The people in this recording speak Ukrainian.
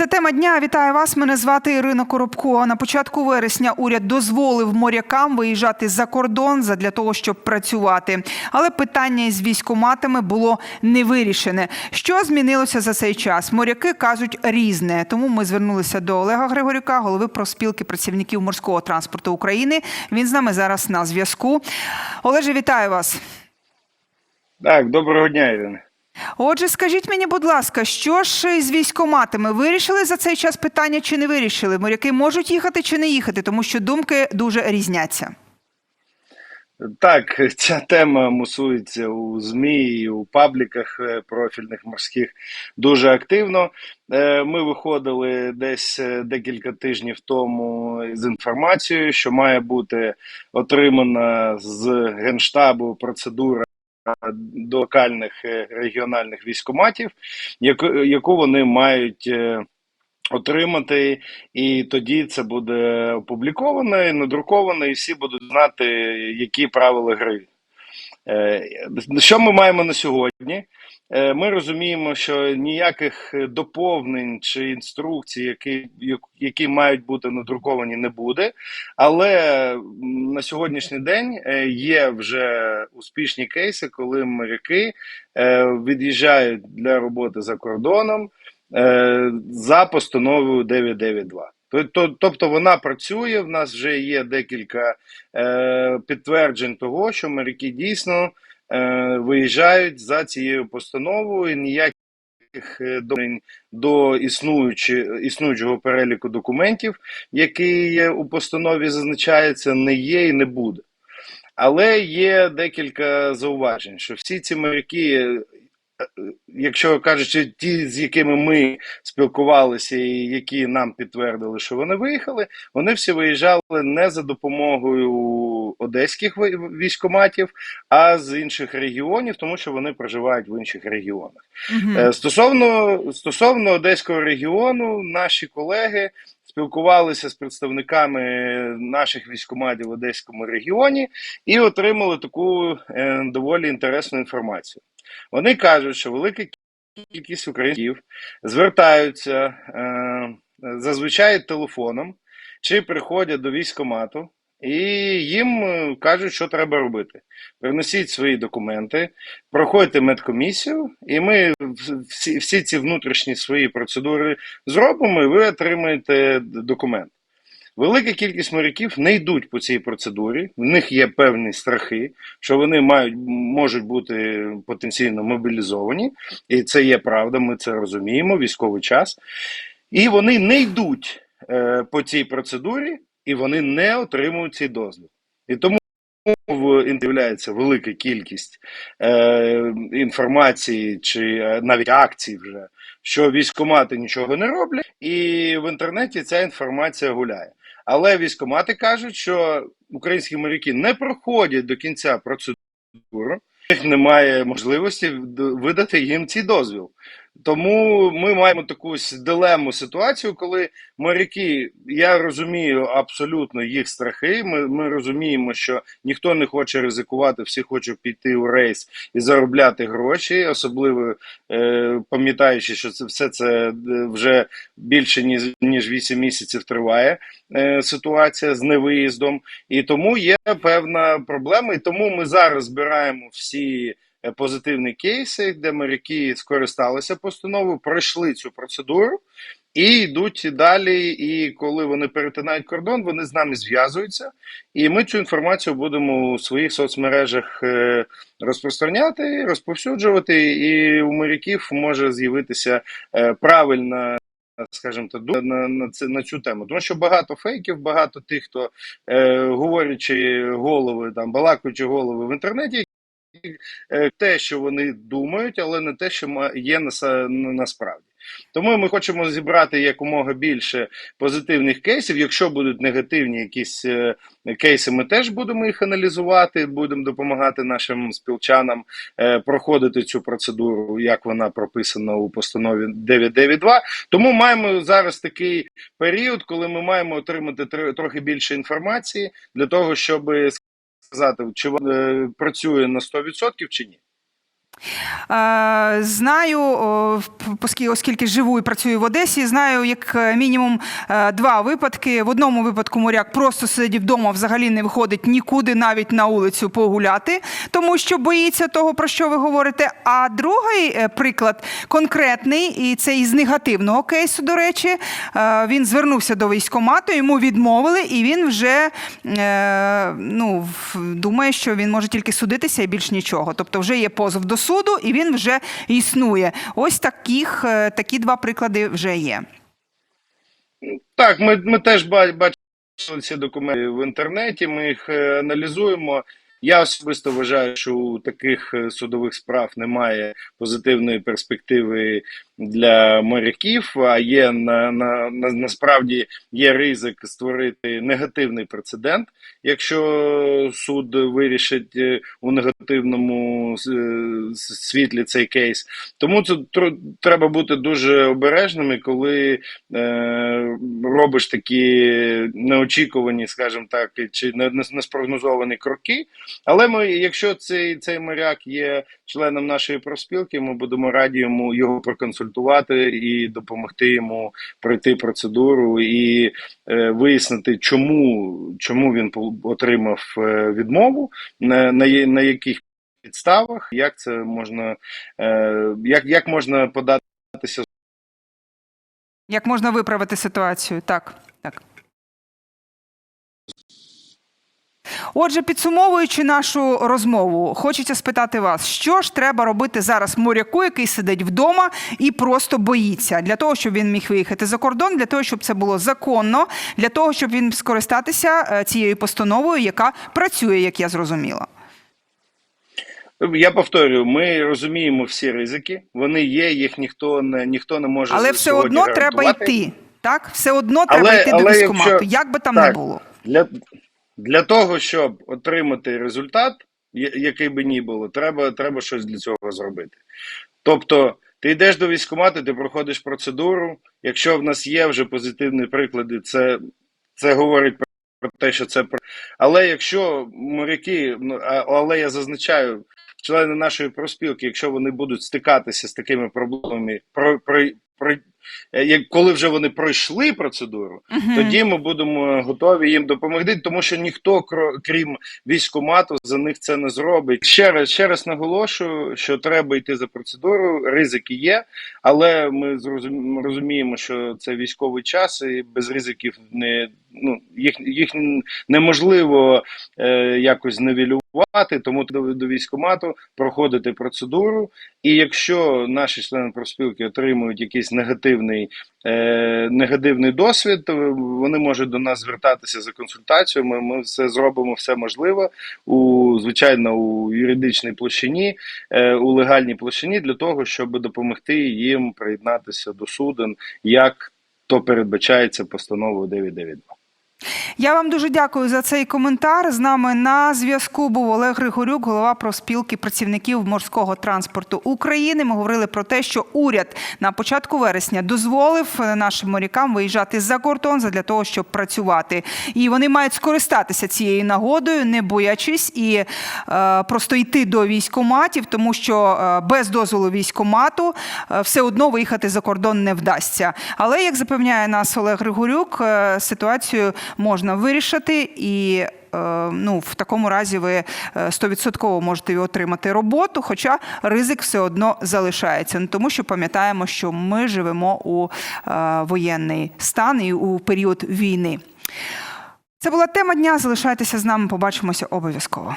Це тема дня. Вітаю вас. Мене звати Ірина Коробко. На початку вересня уряд дозволив морякам виїжджати за кордон задля того, щоб працювати. Але питання із військоматами було не вирішене. Що змінилося за цей час? Моряки кажуть різне. Тому ми звернулися до Олега Григорюка, голови профспілки працівників морського транспорту України. Він з нами зараз на зв'язку. Олеже, вітаю вас. Так, доброго дня, Ірина. Отже, скажіть мені, будь ласка, що ж із військоматами? Вирішили за цей час питання чи не вирішили? Моряки можуть їхати чи не їхати, тому що думки дуже різняться. Так, ця тема мусується у ЗМІ і у пабліках е, профільних морських дуже активно. Е, Ми виходили десь е, декілька тижнів тому з інформацією, що має бути отримана з Генштабу процедура до локальних е, регіональних військоматів, яку, вони мають. е, Отримати, і тоді це буде опубліковано, і надруковано, і всі будуть знати, які правила гри. Е, Що ми маємо на сьогодні? Е, Ми розуміємо, що ніяких доповнень чи інструкцій, які, які мають бути надруковані, не буде. Але на сьогоднішній день е, є вже успішні кейси, коли моряки е, від'їжджають для роботи за кордоном е, за постановою 992. Тобто, вона працює. В нас вже є декілька е, підтверджень того, що моряки дійсно е, виїжджають за цією постановою. Ніяких е, доповнень до існуючого переліку документів, який є у постанові зазначається, не є і не буде. Але є декілька зауважень, що всі ці моряки, е, якщо кажучи, ті, з якими ми спілкувалися, і які нам підтвердили, що вони виїхали, вони всі виїжджали не за допомогою одеських військоматів, а з інших регіонів, тому що вони проживають в інших регіонах. Е, Стосовно стосовно одеського регіону, наші колеги спілкувалися з представниками наших військоматів в одеському регіоні і отримали таку е, доволі інтересну інформацію. Вони кажуть, що велика кількість українців звертаються е, зазвичай телефоном чи приходять до військомату. І їм е, кажуть, що треба робити. Приносіть свої документи, проходьте медкомісію, і ми всі, всі ці внутрішні свої процедури зробимо, і ви отримаєте документ. Велика кількість моряків не йдуть по цій процедурі. В них є певні страхи, що вони мають можуть бути потенційно мобілізовані, і це є правда. Ми це розуміємо. Військовий час, і вони не йдуть е, по цій процедурі, і вони не отримують цей дозвіл. І тому в з'являється велика кількість е, інформації чи е, навіть акцій вже, що військомати нічого не роблять, і в інтернеті ця інформація гуляє. Але військомати кажуть, що українські моряки не проходять до кінця процедуру, них немає можливості видати їм цей дозвіл. Тому ми маємо таку ось дилему ситуацію, коли моряки, я розумію абсолютно їх страхи. Ми, ми розуміємо, що ніхто не хоче ризикувати, всі хочуть піти у рейс і заробляти гроші, особливо е, пам'ятаючи, що це все це е, вже більше ніж ніж 8 місяців триває е, ситуація з невиїздом, і тому є певна проблема. І тому ми зараз збираємо всі. Е, Позитивні кейси, де моряки скористалися постановою, пройшли цю процедуру і йдуть далі. І коли вони перетинають кордон, вони з нами зв'язуються, і ми цю інформацію будемо у своїх соцмережах е, розпространяти, розповсюджувати. І у моряків може з'явитися е, правильна. Скажімо думка на, на, це, на цю тему, тому що багато фейків, багато тих, хто е, говорячи голови, там балакаючи голови в інтернеті, те, що вони думають, але не те, що є насправді. Тому ми хочемо зібрати якомога більше позитивних кейсів. Якщо будуть негативні якісь е, кейси, ми теж будемо їх аналізувати, будемо допомагати нашим спілчанам е, проходити цю процедуру, як вона прописана у постанові 992. Тому маємо зараз такий період, коли ми маємо отримати тр- трохи більше інформації для того, щоб сказати, чи вона е, працює на 100% чи ні. Е, Знаю, оскільки живу і працюю в Одесі, знаю як е, мінімум е, два випадки. В одному випадку моряк просто сидить вдома, взагалі не виходить нікуди, навіть на вулицю погуляти, тому що боїться того, про що ви говорите. А другий приклад конкретний, і це із негативного кейсу, до речі, він звернувся до військкомату, йому відмовили, і він вже ну, думає, що він може тільки судитися і більш нічого. Тобто вже є позов до суду, і він вже існує. Ось таких, е, такі два приклади вже є. Так, ми, ми теж бачимо ці документи в інтернеті, ми їх е, аналізуємо. Я особисто вважаю, що у таких е, судових справ немає позитивної перспективи для моряків, а є на, на, на насправді є ризик створити негативний прецедент, якщо суд вирішить е, у негативному е, світлі цей кейс. Тому тр- треба бути дуже обережними, коли е, робиш такі неочікувані, скажімо так, чи не, не, неспрогнозовані кроки. Але ми, якщо цей, цей моряк є членом нашої профспілки, ми будемо раді йому його проконсультувати і допомогти йому пройти процедуру і е, вияснити, чому, чому він отримав е, відмову, на, на, на яких підставах, як це можна, е, як, як можна податися Як можна виправити ситуацію? Так, так. Отже, підсумовуючи нашу розмову, хочеться спитати вас, що ж треба робити зараз моряку, який сидить вдома і просто боїться для того, щоб він міг виїхати за кордон, для того, щоб це було законно, для того, щоб він скористатися е, цією постановою, яка працює, як я зрозуміла. Я повторюю, ми розуміємо всі ризики. Вони є, їх ніхто не ніхто не може Але все одно треба йти. Так, все одно треба Але- йти до але військкомату, якщо- як би там не було. Для, для того, щоб отримати результат, який би ні було, треба, треба щось для цього зробити. Тобто, ти йдеш до військкомату, ти проходиш процедуру. Якщо в нас є вже позитивні приклади, це, це говорить про те, що це про- Але якщо моряки, ну але я зазначаю, члени нашої профспілки, якщо вони будуть стикатися з такими проблемами, про, про, коли вже вони пройшли процедуру, Мгм. тоді ми будемо готові їм допомогти, тому що ніхто, крім військкомату, за них це не зробить. Ще раз, ще раз наголошую, що треба йти за процедуру, ризики є, але ми розуміємо, що це військовий час, і без ризиків не ну їх їх неможливо е, якось нивелювати, тому до, до військкомату проходити процедуру. І якщо наші члени профспілки отримують якийсь негативний, е, негативний досвід, вони можуть до нас звертатися за консультацією. Ми, ми все зробимо все можливе у звичайно у юридичній площині, е, у легальній площині для того, щоб допомогти їм приєднатися до суден, як то передбачається постановою 992. Я вам дуже дякую за цей коментар. З нами на зв'язку був Олег Григорюк, голова профспілки працівників морського транспорту України. Ми говорили про те, що уряд на початку вересня дозволив нашим морякам виїжджати за кордон для того, щоб працювати. І вони мають скористатися цією нагодою, не боячись і е, просто йти до військкоматів, тому що е, без дозволу військкомату е, все одно виїхати за кордон не вдасться. Але як запевняє нас Олег Григорюк, е, ситуацію можна вирішити і. е, Ну, в такому разі ви стовідсотково 100% можете отримати роботу, хоча ризик все одно залишається. Ну, тому що пам'ятаємо, що ми живемо у е, воєнний стан і у період війни. Це була тема дня. Залишайтеся з нами. Побачимося обов'язково.